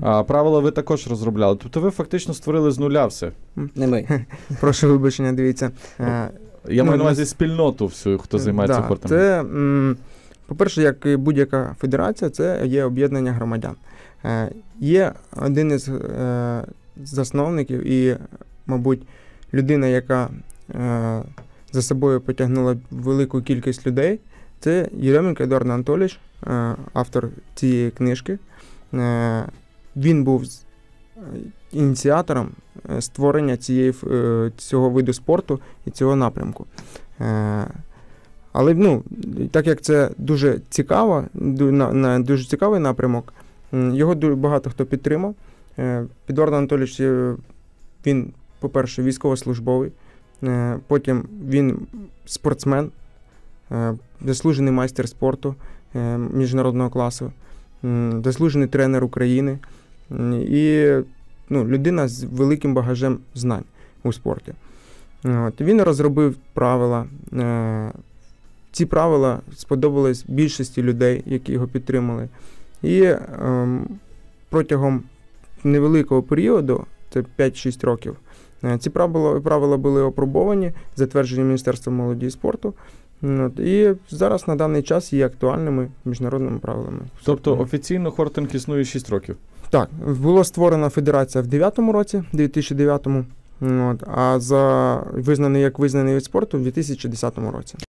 А правила ви також розробляли. Тобто ви фактично створили з нуля все. Не ми. Прошу вибачення, дивіться. Е, Я Ну, маю на увазі спільноту всю, хто займається да, хортом. Це, по-перше, як і будь-яка федерація, це є об'єднання громадян. Е, Є один із е, засновників і, мабуть, людина, яка е, за собою потягнула велику кількість людей. Це Єременко Едуард Анатолійович, е, автор цієї книжки. Він був е, ініціатором е, створення цієї, е, цього виду спорту і цього напрямку. Але ну, так як це дуже цікаво, дуже цікавий напрямок, його багато хто підтримав. Підвард Анатолійович, він, по-перше, військовослужбовий, потім він спортсмен, заслужений майстер спорту міжнародного класу, заслужений тренер України і ну, людина з великим багажем знань у спорті. От, він розробив правила. Е, ці правила сподобались більшості людей, які його підтримали. І ем, протягом невеликого періоду, це 5-6 років, е, ці правила, правила були опробовані, затверджені Міністерством молоді і спорту. От, і зараз на даний час є актуальними міжнародними правилами. Тобто офіційно хортинг існує 6 років. Так, була створена федерація в 9-му році, 2009-му, от, а за визнаний як визнаний від спорту в 2010 році.